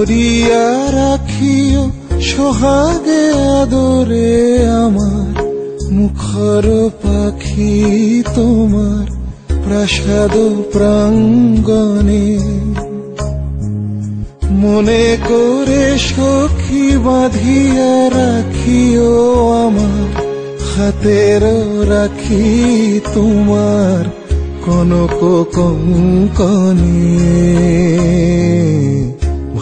ধরিয়া রাখিও সোহাগে আদরে আমার মুখর পাখি তোমার প্রাসাদ প্রাঙ্গণে। মনে করে সখী বাঁধিয়া রাখিও আমার, হাতের রাখি তোমার কনক কঙ্কনে।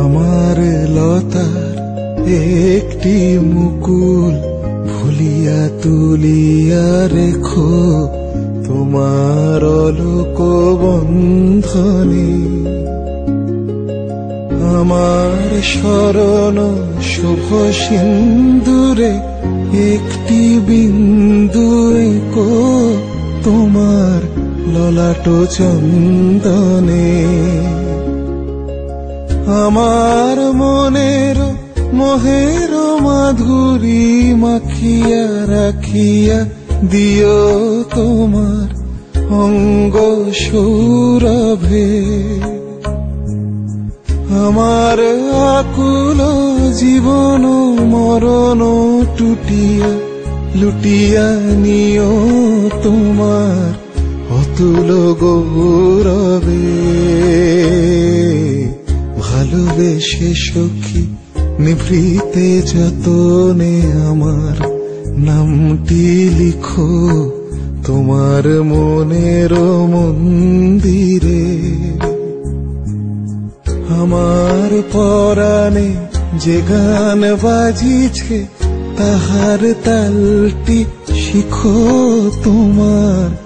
আমার লতার একটি মুকুল ভুলিয়া তুলিয়া রেখো, তোমার লোক বন্ধনে আমার শরণ শুভ সিন্দুরে একটি বিন্দু তোমার ললাট চন্দনে। আমার মনের মোহের মাধুরী মাখিয়া রাখিয়া দিও তোমার অঙ্গ সৌরভে। আমার আকুল জীবন মরণ টুটিয়া, লুটিয়া নিও তোমার অতুল গৌরবে। ভালোবেসে সখী, নিভৃতে যতনে আমার নামটি লিখো তোমার মনের মন্দিরে। আমার পরাণে যে গান বাজিছে, তাহার তালটি শিখো তোমার